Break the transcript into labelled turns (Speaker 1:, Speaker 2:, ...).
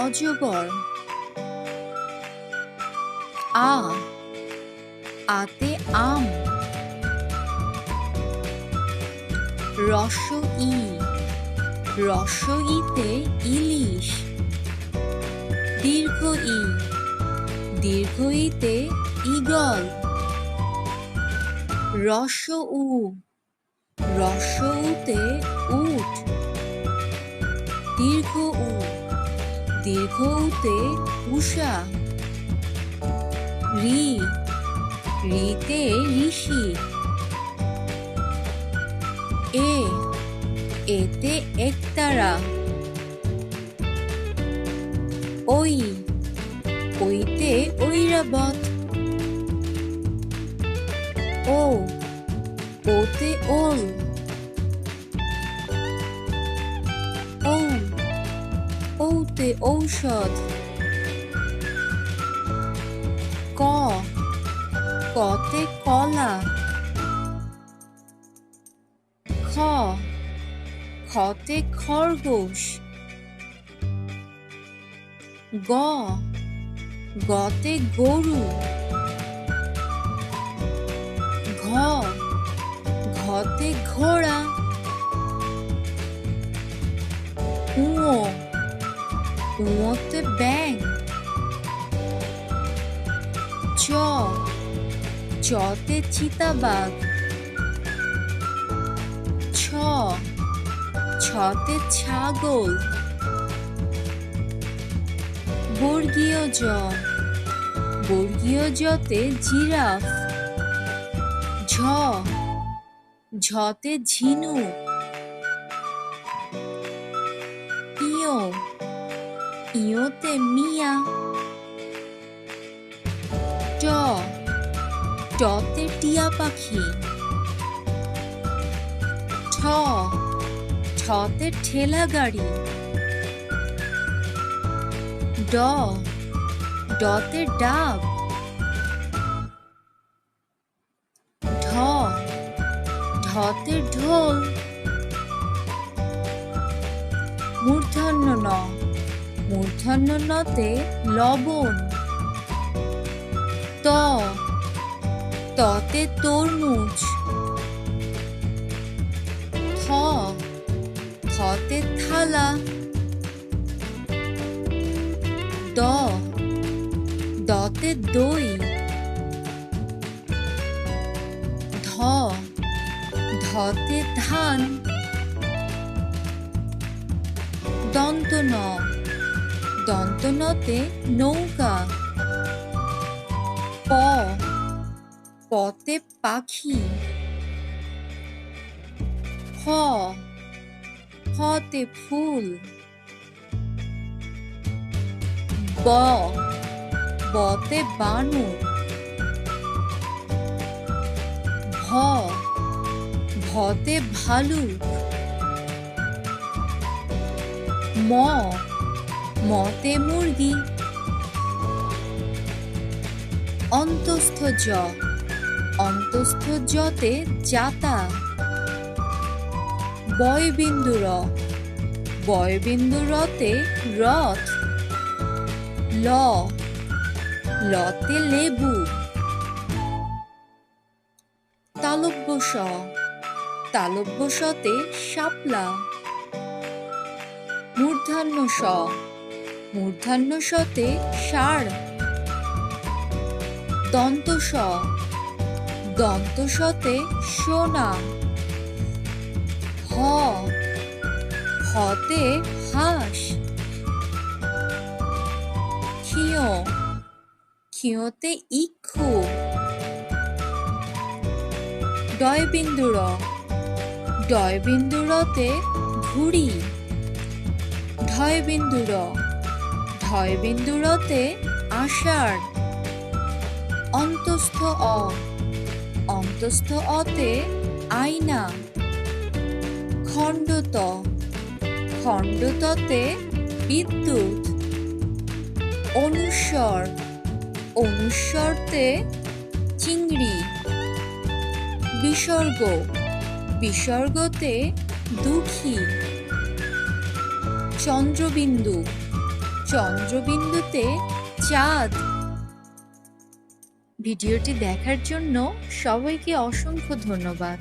Speaker 1: অজগর। আ, আতে আম। রস ই রস ইতে ইলিশ। দীর্ঘ ই দীর্ঘ ইতে ইগল রস উ। রস উতে উট দীর্ঘ উতে উষা রি, রিতে ঋষি, এ, এতে একতারা, ওই, ওইতে ঐরাবত, ও, ওতে ওল। ঔতে ঔষধ। ক। কতে কলা। খ। খতে খরগোশ। গ। গতে গরু। ঘ। ঘতে ঘোড়া। উঁতে ব্যাং চ চতে চিতাবাঘ ছ ছতে ছাগল বর্গীয় জ বর্গীয় জতে জিরাফ ঝ ঝতে ঝিনুক ইয়োতে মিয়া ট টতে টিয়া পাখি ঠ ঠতে ঠেলা গাড়ি ড ডতে ডাব ঢ ঢতে ঢোল মূর্ধন্য ন মূর্ধন্য নতে লবণ। ত। ততে তরমুজ। থ। থতে থালা। দ। দতে দই। ধ। ধতে ধান। দন্ত ন দন্ত নতে নৌকা। প। পতে পাখি। ফ ফতে ফুল। ব বতে বানর ভ ভতে ভালু ম। মতে মুরগি। অন্তস্থ জ। অন্তস্থ জতে জাতা বয়বিন্দু র। বয়বিন্দু রতে রথ। ল। লতে লেবু। তালব্য স। তালব্য সতে শাপলা। মূর্ধান্য স। মূর্ধান্য সতে ষাঁড় দন্ত স। দন্ত সতে সোনা। হ। হতে হাঁস। ক্ষিয়। ক্ষিয়তে ইক্ষু। ডয়বিন্দুর। ডয়বিন্দুরতে ঘুড়ি ঢয়বিন্দুর ঢয়বিন্দুরতে আষাঢ়। অন্তস্থ অ। অন্তস্থ অতে আয়না। খণ্ডত। খণ্ডততে বিদ্যুৎ। অনুস্বর। অনুস্বরতে চিংড়ি। বিসর্গ। বিসর্গতে দুঃখী। চন্দ্রবিন্দু। চন্দ্রবিন্দুতে চাঁদ। ভিডিওটি দেখার জন্য সবাইকে অসংখ্য ধন্যবাদ।